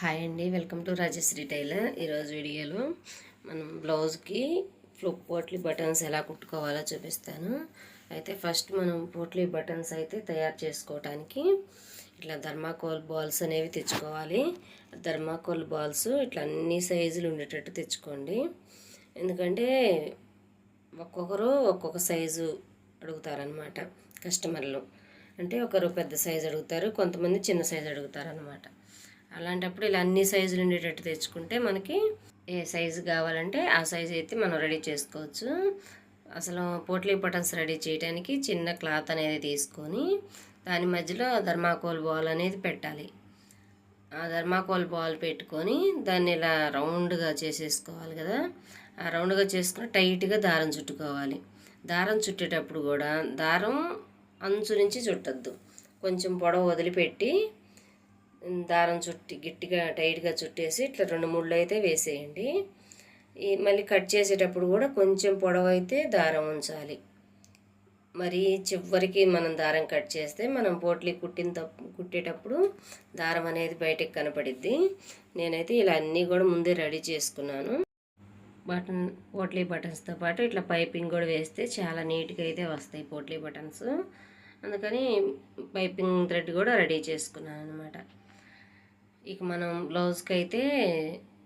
Hi అండి welcome to Rajshri tailor. ఈరోజు వీడియోలో మనం బ్లౌజ్కి ఫ్లిప్ పోట్లీ బటన్స్ ఎలా కుట్టుకోవాలో చూపిస్తాను. అయితే ఫస్ట్ మనం పోట్లీ బటన్స్ అయితే తయారు చేసుకోవటానికి ఇట్లా ధర్మాకోల్ బాల్స్ అనేవి తెచ్చుకోవాలి. ధర్మాకోల్ బాల్స్ ఇట్లా అన్ని సైజులు ఉండేటట్టు తెచ్చుకోండి. ఎందుకంటే ఒక్కొక్కరు ఒక్కొక్క సైజు అడుగుతారనమాట కస్టమర్లు. అంటే ఒకరు పెద్ద సైజు అడుగుతారు కొంతమంది చిన్న సైజు అడుగుతారు అనమాట అలాంటప్పుడు ఇలా అన్ని సైజులు ఉండేటట్టు తెచ్చుకుంటే మనకి ఏ సైజు కావాలంటే ఆ సైజు అయితే మనం రెడీ చేసుకోవచ్చు. అసలు పోట్లీ బటన్స్ రెడీ చేయడానికి చిన్న క్లాత్ అనేది తీసుకొని దాని మధ్యలో ధర్మాకోల్ బాల్ అనేది పెట్టాలి. ఆ ధర్మాకోల్ బాల్ పెట్టుకొని దాన్ని ఇలా రౌండ్గా చేసేసుకోవాలి కదా. ఆ రౌండ్గా చేసుకుని టైట్గా దారం చుట్టుకోవాలి. దారం చుట్టేటప్పుడు కూడా దారం అంచు నుంచి చుట్టద్దు. కొంచెం పొడవు వదిలిపెట్టి దారం చుట్టి గట్టిగా టైట్గా చుట్టేసి ఇట్లా రెండు ముళ్ళు అయితే వేసేయండి. ఈ మళ్ళీ కట్ చేసేటప్పుడు కూడా కొంచెం పొడవైతే దారం ఉంచాలి. మరి చివరికి మనం దారం కట్ చేస్తే మనం పోట్లీ కుట్టిన తప్పు కుట్టేటప్పుడు దారం అనేది బయటకు కనపడిద్ది. నేనైతే ఇలా అన్నీ కూడా ముందే రెడీ చేసుకున్నాను. బటన్ పోట్లీ బటన్స్తో పాటు ఇట్లా పైపింగ్ కూడా వేస్తే చాలా నీట్గా అయితే వస్తాయి పోట్లీ బటన్స్. అందుకని పైపింగ్ థ్రెడ్ కూడా రెడీ చేసుకున్నాను అనమాట ఇక మనం బ్లౌజ్కి అయితే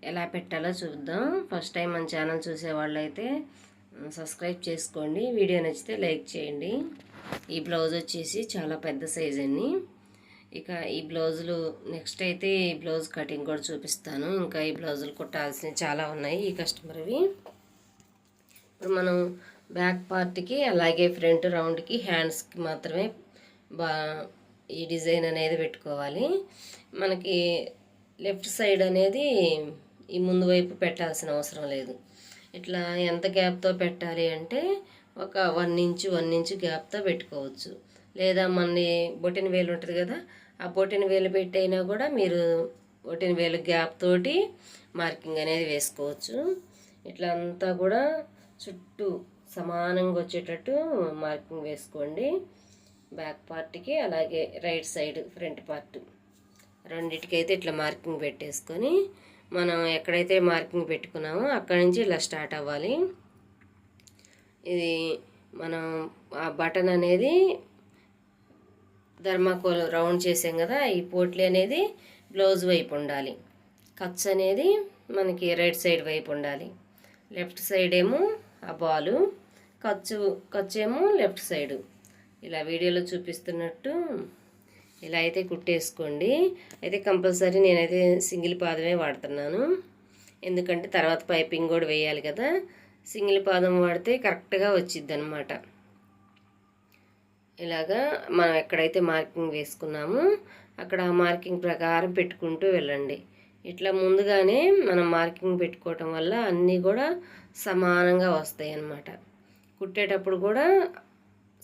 ఎలా పెట్టాలో చూద్దాం. ఫస్ట్ టైం మన ఛానల్ చూసే వాళ్ళైతే సబ్స్క్రైబ్ చేసుకోండి. వీడియో నచ్చితే లైక్ చేయండి. ఈ బ్లౌజ్ వచ్చేసి చాలా పెద్ద సైజ్ అండి. ఇక ఈ బ్లౌజులు నెక్స్ట్ అయితే ఈ బ్లౌజ్ కటింగ్ కూడా చూపిస్తాను. ఇంకా ఈ బ్లౌజులు కుట్టాల్సినవి చాలా ఉన్నాయి ఈ కస్టమర్వి. ఇప్పుడు మనం బ్యాక్ పార్ట్కి అలాగే ఫ్రంట్ రౌండ్కి హ్యాండ్స్కి మాత్రమే బా ఈ డిజైన్ అనేది పెట్టుకోవాలి. మనకి లెఫ్ట్ సైడ్ అనేది ఈ ముందు వైపు పెట్టాల్సిన అవసరం లేదు. ఇట్లా ఎంత గ్యాప్తో పెట్టాలి అంటే ఒక వన్ ఇంచు వన్ ఇంచు గ్యాప్తో పెట్టుకోవచ్చు. లేదా మన బొటిన వేలు ఉంటుంది కదా ఆ బొటిన వేలు పెట్టైనా కూడా మీరు బొటిన వేలు గ్యాప్ తోటి మార్కింగ్ అనేది వేసుకోవచ్చు. ఇట్లా అంతా కూడా చుట్టూ సమానంగా వచ్చేటట్టు మార్కింగ్ వేసుకోండి. బ్యాక్ పార్ట్కి అలాగే రైట్ సైడ్ ఫ్రంట్ పార్ట్. రెండిటికైతే ఇట్లా మార్కింగ్ పెట్టేసుకొని మనం ఎక్కడైతే మార్కింగ్ పెట్టుకున్నామో అక్కడి నుంచి ఇలా స్టార్ట్ అవ్వాలి. ఇది మనం ఆ బటన్ అనేది ధర్మాకోల్ రౌండ్ చేసాం కదా ఈ పోట్లీ అనేది బ్లౌజ్ వైపు ఉండాలి. కట్స్ అనేది మనకి రైట్ సైడ్ వైపు ఉండాలి. లెఫ్ట్ సైడ్ ఏమో ఆ బాలు ఖర్చు ఖర్చు ఏమో లెఫ్ట్ సైడు. ఇలా వీడియోలో చూపిస్తున్నట్టు ఇలా అయితే కుట్టేసుకోండి. అయితే కంపల్సరీ నేనైతే సింగిల్ పాదమే వాడుతున్నాను. ఎందుకంటే తర్వాత పైపింగ్ కూడా వేయాలి కదా. సింగిల్ పాదం వాడితే కరెక్ట్గా వచ్చిద్ది అనమాట ఇలాగా మనం ఎక్కడైతే మార్కింగ్ వేసుకున్నామో అక్కడ మార్కింగ్ ప్రకారం పెట్టుకుంటూ వెళ్ళండి. ఇట్లా ముందుగానే మనం మార్కింగ్ పెట్టుకోవటం వల్ల అన్నీ కూడా సమానంగా వస్తాయి అన్నమాట కుట్టేటప్పుడు కూడా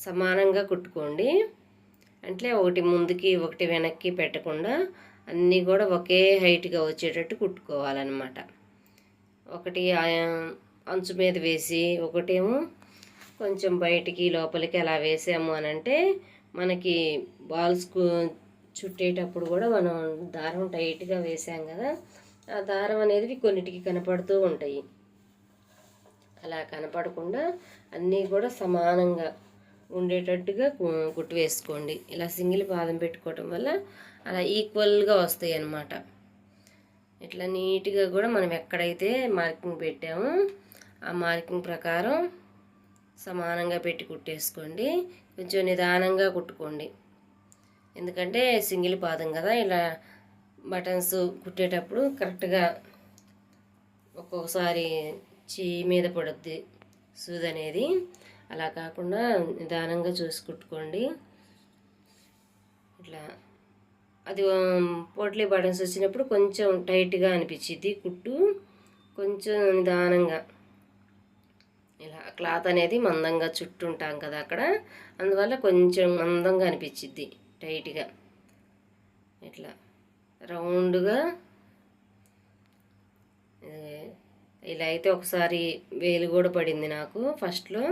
సమానంగా కుట్టుకోండి. అంటే ఒకటి ముందుకి ఒకటి వెనక్కి పెట్టకుండా అన్నీ కూడా ఒకే హైట్గా వచ్చేటట్టు కుట్టుకోవాలన్నమాట. ఒకటి అంచు మీద వేసి ఒకటేమో కొంచెం బయటికి లోపలికి అలా వేసాము అని అంటే మనకి బాల్స్కు చుట్టేటప్పుడు కూడా మనం దారం టైట్గా వేసాం కదా ఆ దారం అనేది కొన్నిటికి కనపడుతూ ఉంటాయి. అలా కనపడకుండా అన్నీ కూడా సమానంగా ఉండేటట్టుగా కుట్టు వేసుకోండి. ఇలా సింగిల్ పాదం పెట్టుకోవటం వల్ల అలా ఈక్వల్గా వస్తాయి అన్నమాట. ఇట్లా నీట్గా కూడా మనం ఎక్కడైతే మార్కింగ్ పెట్టామో ఆ మార్కింగ్ ప్రకారం సమానంగా పెట్టి కుట్టేసుకోండి. కొంచెం నిదానంగా కుట్టుకోండి. ఎందుకంటే సింగిల్ పాదం కదా ఇలా బటన్స్ కుట్టేటప్పుడు కరెక్ట్గా ఒక్కొక్కసారి చేయి మీద పడుద్ది. సూది అనేది అలా కాకుండా నిదానంగా చూసి కుట్టుకోండి ఇట్లా అది పోట్లీ బటన్స్ వచ్చినప్పుడు కొంచెం టైట్గా అనిపించింది కుట్టు. కొంచెం నిదానంగా. ఇలా క్లాత్ అనేది మందంగా చుట్టుంటాం కదా అక్కడ. అందువల్ల కొంచెం మందంగా అనిపించిద్ది టైట్గా. ఇట్లా రౌండ్గా. ఇలా అయితే ఒకసారి వేలు కూడా పడింది నాకు ఫస్ట్లో.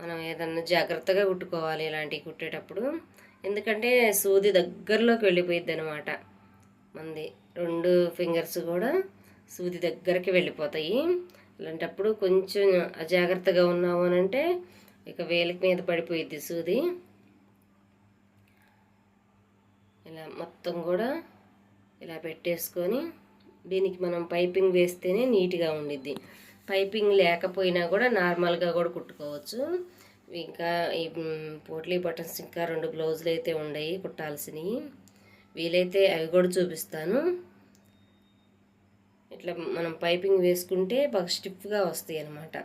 మనం ఏదన్నా జాగ్రత్తగా కుట్టుకోవాలి ఇలాంటివి కుట్టేటప్పుడు. ఎందుకంటే సూది దగ్గరలోకి వెళ్ళిపోయిద్ది అనమాట మంది రెండు ఫింగర్స్ కూడా సూది దగ్గరికి వెళ్ళిపోతాయి. అలాంటప్పుడు కొంచెం అజాగ్రత్తగా ఉన్నాము అని అంటే ఇక వేలికి మీద పడిపోయిద్ది సూది. ఇలా మొత్తం కూడా ఇలా పెట్టేసుకొని దీనికి మనం పైపింగ్ వేస్తేనే నీట్గా ఉండిద్ది. పైపింగ్ లేకపోయినా కూడా నార్మల్గా కూడా కుట్టుకోవచ్చు. ఇంకా ఈ పోట్లీ బటన్స్ ఇంకా రెండు బ్లౌజులు అయితే ఉన్నాయి కుట్టాల్సినవి. వీలైతే అవి కూడా చూపిస్తాను. ఇట్లా మనం పైపింగ్ వేసుకుంటే బాగా స్టిఫ్గా వస్తాయి అన్నమాట.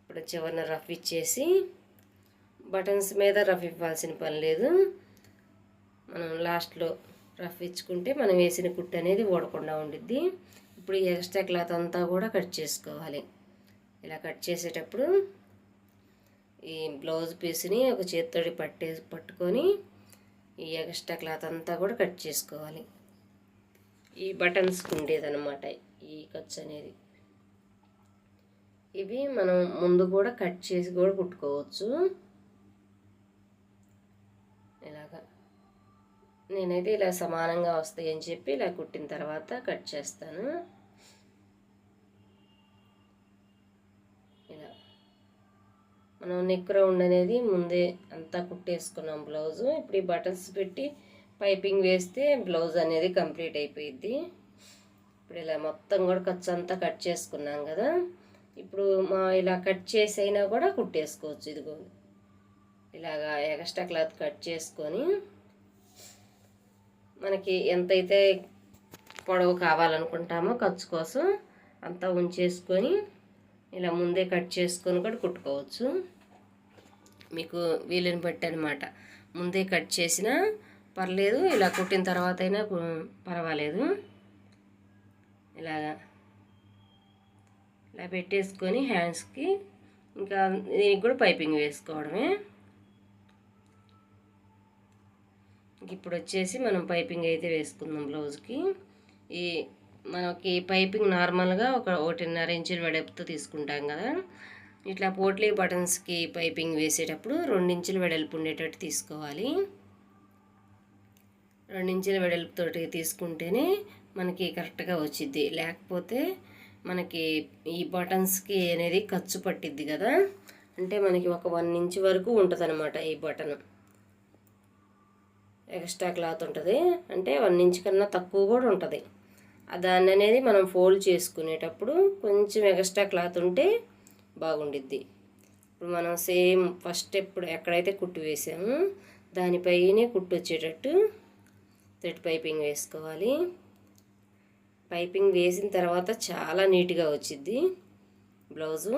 ఇప్పుడు చివరిన రఫ్ ఇచ్చేసి బటన్స్ మీద రఫ్ ఇవ్వాల్సిన పని లేదు. మనం లాస్ట్లో రఫ్ ఇచ్చుకుంటే మనం వేసిన కుట్టు అనేది ఓడకుండా ఉండిద్ది. ఇప్పుడు ఈ ఎక్స్ట్రా క్లాత్ అంతా కూడా కట్ చేసుకోవాలి. ఇలా కట్ చేసేటప్పుడు ఈ బ్లౌజ్ పీస్ని ఒక చేతితోటి పట్టే పట్టుకొని ఈ ఎక్స్ట్రా క్లాత్ అంతా కూడా కట్ చేసుకోవాలి. ఈ బటన్స్కి ఉండేదన్నమాట ఈ ఖర్చు అనేది. ఇవి మనం ముందు కూడా కట్ చేసి కూడా కుట్టుకోవచ్చు. ఇలాగా. నేనైతే ఇలా సమానంగా వస్తాయని చెప్పి ఇలా కుట్టిన తర్వాత కట్ చేస్తాను ఇలా మనం నెక్ రౌండ్ అనేది ముందే అంతా కుట్టేసుకున్నాం బ్లౌజు. ఇప్పుడు ఈ బటన్స్ పెట్టి పైపింగ్ వేస్తే బ్లౌజ్ అనేది కంప్లీట్ అయిపోయిద్ది. ఇప్పుడు ఇలా మొత్తం కూడా ఖర్చు అంతా కట్ చేసుకున్నాం కదా. ఇప్పుడు మా ఇలా కట్ చేసి అయినా కూడా కుట్టేసుకోవచ్చు ఇదిగో. ఇలాగా ఎక్స్ట్రా క్లాత్ కట్ చేసుకొని మనకి ఎంతైతే పొడవు కావాలనుకుంటామో ఖర్చు కోసం అంతా ఉంచేసుకొని ఇలా ముందే కట్ చేసుకొని కూడా కుట్టుకోవచ్చు. మీకు వీలుని బట్టి అనమాట ముందే కట్ చేసినా పర్లేదు ఇలా కుట్టిన తర్వాత అయినా పర్వాలేదు. ఇలాగా. ఇలా పెట్టేసుకొని హ్యాండ్స్కి ఇంకా దీనికి కూడా పైపింగ్ వేసుకోవడమే. ఇప్పుడు వచ్చేసి మనం పైపింగ్ అయితే వేసుకుందాం బ్లౌజ్కి. ఈ మనకి పైపింగ్ నార్మల్గా ఒక ఒకటిన్నర ఇంచుల వెడల్పుతో తీసుకుంటాం కదా. ఇట్లా పోట్లీ బటన్స్కి పైపింగ్ వేసేటప్పుడు రెండించుల వెడల్పు ఉండేటట్టు తీసుకోవాలి. రెండించుల వెడల్పుతోటి తీసుకుంటేనే మనకి కరెక్ట్గా వచ్చిద్ది. లేకపోతే మనకి ఈ బటన్స్కి అనేది ఖర్చు పట్టిద్ది కదా. అంటే మనకి ఒక వన్ ఇంచ్ వరకు ఉంటుంది ఈ బటన్. ఎక్స్ట్రా క్లాత్ ఉంటుంది. అంటే వన్ ఇంచ్ కన్నా తక్కువ కూడా ఉంటుంది. దాన్ని అనేది మనం ఫోల్డ్ చేసుకునేటప్పుడు కొంచెం ఎక్స్ట్రా క్లాత్ ఉంటే బాగుండిద్ది. ఇప్పుడు మనం సేమ్ ఫస్ట్ ఎప్పుడు ఎక్కడైతే కుట్టు వేసామో దానిపైనే కుట్టు వచ్చేటట్టు థ్రెడ్ పైపింగ్ వేసుకోవాలి. పైపింగ్ వేసిన తర్వాత చాలా నీట్గా వచ్చిద్ది బ్లౌజు.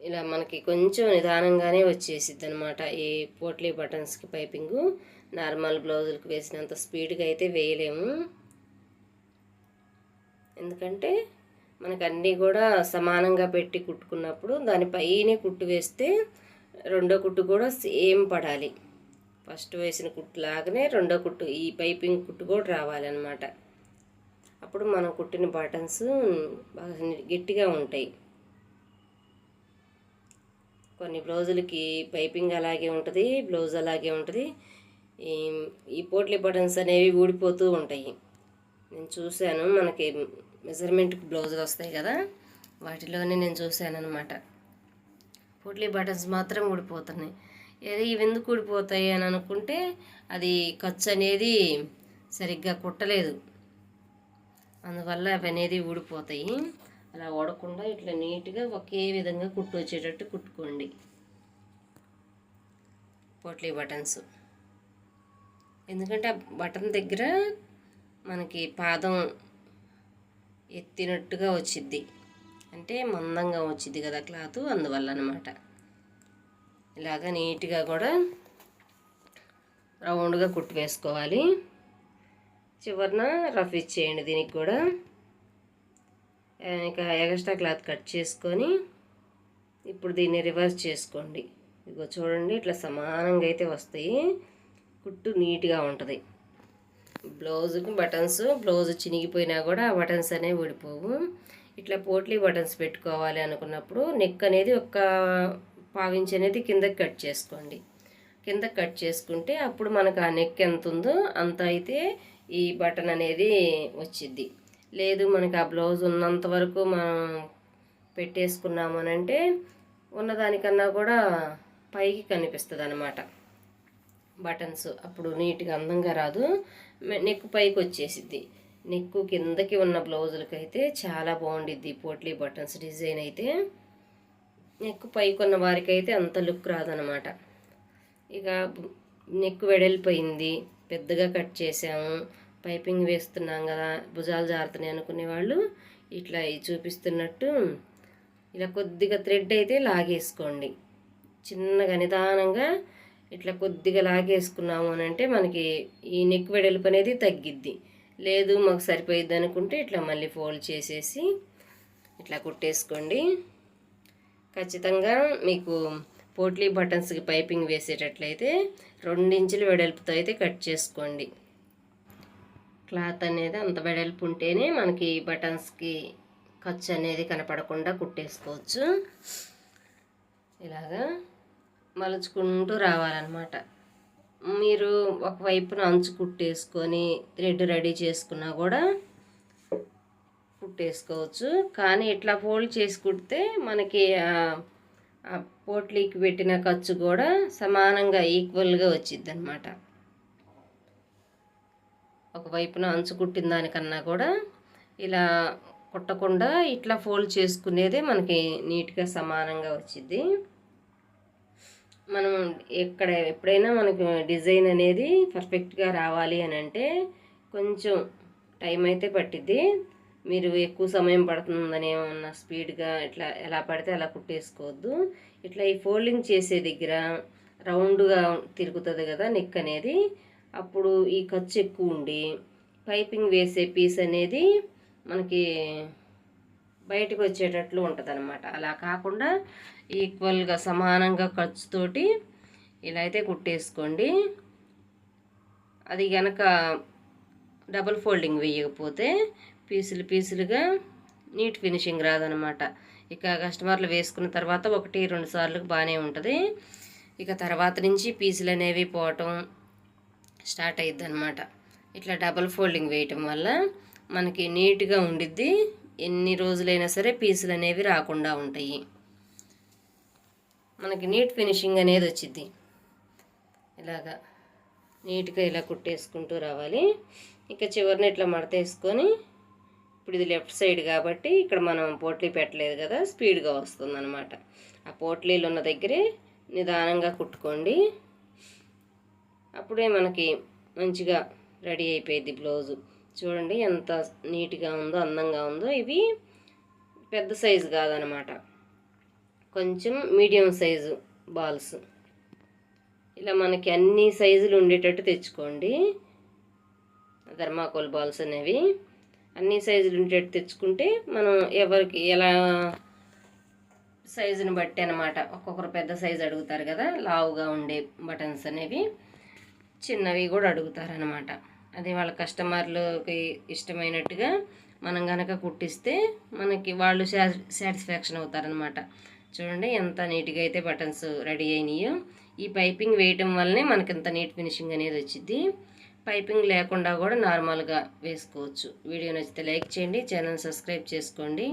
ఇలా మనకి కొంచెం నిదానంగానే వచ్చేసిద్ది అనమాట ఈ పోట్లీ బటన్స్కి పైపింగు. నార్మల్ బ్లౌజులకు వేసినంత స్పీడ్గా అయితే వేయలేము. ఎందుకంటే మనకు అన్నీ కూడా సమానంగా పెట్టి కుట్టుకున్నప్పుడు దానిపైనే కుట్టు వేస్తే రెండో కుట్టు కూడా సేమ్ పడాలి. ఫస్ట్ వేసిన కుట్టు లాగానే రెండో కుట్టు ఈ పైపింగ్ కుట్టు కూడా రావాలన్నమాట. అప్పుడు మనం కుట్టిన బటన్స్ బాగా గట్టిగా ఉంటాయి. కొన్ని బ్లౌజులకి పైపింగ్ అలాగే ఉంటుంది బ్లౌజ్ అలాగే ఉంటుంది. ఈ ఈ పోట్లీ బటన్స్ అనేవి ఊడిపోతూ ఉంటాయి. నేను చూశాను మనకి మెజర్మెంట్కి బ్లౌజులు వస్తాయి కదా వాటిలోనే నేను చూశాను అనమాట పోట్లీ బటన్స్ మాత్రం ఊడిపోతున్నాయి. ఏదో ఇవి ఎందుకు ఊడిపోతాయి అని అనుకుంటే అది ఖర్చు అనేది సరిగ్గా కుట్టలేదు. అందువల్ల అవి అనేది ఊడిపోతాయి. అలా ఓడకుండా ఇట్లా నీట్గా ఒకే విధంగా కుట్టు వచ్చేటట్టు కుట్టుకోండి. పోట్లీ బటన్స్. ఎందుకంటే ఆ బటన్ దగ్గర మనకి పాదం ఎత్తినట్టుగా వచ్చిద్ది. అంటే మందంగా వచ్చిద్ది కదా క్లాత్ అందువల్ల అనమాట ఇలాగ నీట్గా కూడా రౌండ్గా కుట్టు వేసుకోవాలి. చివరిన రఫ్ ఇచ్చేయండి దీనికి కూడా. ఇంకా ఎగస్ట్రా క్లాత్ కట్ చేసుకొని ఇప్పుడు దీన్ని రివర్స్ చేసుకోండి. ఇదిగో చూడండి ఇట్లా సమానంగా అయితే వస్తాయి. కుట్టు నీట్గా ఉంటుంది. బ్లౌజుకి బటన్స్ బ్లౌజ్ చినిగిపోయినా కూడా ఆ బటన్స్ అనేవి ఊడిపోవు ఇట్లా పోట్లీ బటన్స్ పెట్టుకోవాలి అనుకున్నప్పుడు నెక్ అనేది ఒక పావించి అనేది కిందకి కట్ చేసుకోండి. కింద కట్ చేసుకుంటే అప్పుడు మనకు ఆ నెక్ ఎంత ఉందో అంత అయితే ఈ బటన్ అనేది వచ్చిద్ది. లేదు మనకి ఆ బ్లౌజ్ ఉన్నంత వరకు మనం పెట్టేసుకున్నామనంటే ఉన్నదానికన్నా కూడా పైకి కనిపిస్తుంది అనమాట బటన్స్ అప్పుడు నీట్గా అందంగా రాదు. నెక్ పైకి వచ్చేసిద్ది. నెక్ కిందకి ఉన్న బ్లౌజులకి అయితే చాలా బాగుండిద్ది పోట్లీ బటన్స్ డిజైన్ అయితే. నెక్ పైకి ఉన్న వారికి అయితే అంత లుక్ రాదనమాట. ఇక నెక్ వెడల్పోయింది. పెద్దగా కట్ చేసాము పైపింగ్ వేస్తున్నాం కదా భుజాలు జారుతున్నాయి అనుకునే వాళ్ళు ఇట్లా చూపిస్తున్నట్టు ఇలా కొద్దిగా థ్రెడ్ అయితే లాగేసుకోండి. చిన్నగా నిదానంగా ఇట్లా కొద్దిగా లాగేసుకున్నాము అని అంటే మనకి ఈ నెక్ వెడల్పు అనేది తగ్గిద్ది. లేదు మాకు సరిపోయిద్ది అనుకుంటే ఇట్లా మళ్ళీ ఫోల్డ్ చేసేసి ఇట్లా కుట్టేసుకోండి. ఖచ్చితంగా మీకు పోట్లీ బటన్స్కి పైపింగ్ వేసేటట్లయితే రెండించులు వెడల్పుతో అయితే కట్ చేసుకోండి. క్లాత్ అనేది అంత వెడల్పు ఉంటేనే మనకి బటన్స్కి ఖర్చు అనేది కనపడకుండా కుట్టేసుకోవచ్చు. ఇలాగా మలుచుకుంటూ రావాలన్నమాట. మీరు ఒకవైపున అంచు కుట్టేసుకొని థ్రెడ్ రెడీ చేసుకున్నా కూడా కుట్టేసుకోవచ్చు. కానీ ఇట్లా ఫోల్డ్ చేసి కుడితే మనకి ఆ పోట్లీకి పెట్టిన ఖర్చు కూడా సమానంగా ఈక్వల్గా వచ్చింది అనమాట ఒకవైపున అంచు కుట్టిన దానికన్నా కూడా ఇలా కుట్టకుండా ఇట్లా ఫోల్డ్ చేసుకునేదే మనకి నీట్గా సమానంగా వచ్చింది ఇక్కడ ఎప్పుడైనా మనకు డిజైన్ అనేది పర్ఫెక్ట్గా రావాలి అని అంటే కొంచెం టైం అయితే పట్టిద్ది. మీరు ఎక్కువ సమయం పడుతుందని ఏమన్నా స్పీడ్గా ఇట్లా ఎలా పడితే అలా కుట్టేసుకోవద్దు. ఇట్లా ఈ ఫోల్డింగ్ చేసే దగ్గర రౌండ్గా తిరుగుతుంది కదా నెక్ అనేది. అప్పుడు ఈ ఖర్చు ఎక్కువ ఉండి పైపింగ్ వేసే పీస్ అనేది మనకి బయటకు వచ్చేటట్లు ఉంటుంది అలా కాకుండా ఈక్వల్గా సమానంగా ఖర్చుతోటి ఇలా అయితే కుట్టేసుకోండి. అది కనుక డబుల్ ఫోల్డింగ్ వేయకపోతే పీసులు పీసులుగా నీట్ ఫినిషింగ్ రాదనమాట. ఇక కస్టమర్లు వేసుకున్న తర్వాత ఒకటి రెండు సార్లు బాగానే ఉంటుంది. ఇక తర్వాత నుంచి పీసులు అనేవి పోవటం స్టార్ట్ అయ్యిద్ది అనమాట ఇట్లా డబల్ ఫోల్డింగ్ వేయటం వల్ల మనకి నీట్గా ఉండిద్ది. ఎన్ని రోజులైనా సరే పీసులు అనేవి రాకుండా ఉంటాయి. మనకి నీట్ ఫినిషింగ్ అనేది వచ్చింది ఇలాగా నీట్గా ఇలా కుట్టేసుకుంటూ రావాలి. ఇక చివరిని ఇట్లా మడతేసుకొని ఇప్పుడు ఇది లెఫ్ట్ సైడ్ కాబట్టి ఇక్కడ మనం పోట్లీ పెట్టలేదు కదా స్పీడ్గా వస్తుంది అనమాట ఆ పోట్లీలు ఉన్న దగ్గరే నిదానంగా కుట్టుకోండి. అప్పుడే మనకి మంచిగా రెడీ అయిపోయింది బ్లౌజు. చూడండి ఎంత నీట్గా ఉందో అందంగా ఉందో. ఇవి పెద్ద సైజు కాదనమాట కొంచెం మీడియం సైజు బాల్స్. ఇలా మనకి అన్ని సైజులు ఉండేటట్టు తెచ్చుకోండి. ధర్మాకోల్ బాల్స్ అనేవి. అన్ని సైజులు ఉండేటట్టు తెచ్చుకుంటే మనం ఎవరికి ఎలా సైజుని బట్టి అనమాట ఒక్కొక్కరు పెద్ద సైజు అడుగుతారు కదా లావుగా ఉండే బటన్స్ అనేవి. చిన్నవి కూడా అడుగుతారనమాట అది వాళ్ళ కస్టమర్లకి ఇష్టమైనట్టుగా మనం కనుక కుట్టిస్తే మనకి వాళ్ళు సాటిస్ఫాక్షన్ అవుతారనమాట చూడండి ఎంత నీట్గా అయితే బటన్స్ రెడీ అయినాయో. ఈ పైపింగ్ వేయటం వల్లనే మనకి ఇంత నీట్ ఫినిషింగ్ అనేది వచ్చింది పైపింగ్ లేకుండా కూడా నార్మల్గా వేసుకోవచ్చు. వీడియో నచ్చితే లైక్ చేయండి ఛానల్ సబ్స్క్రైబ్ చేసుకోండి.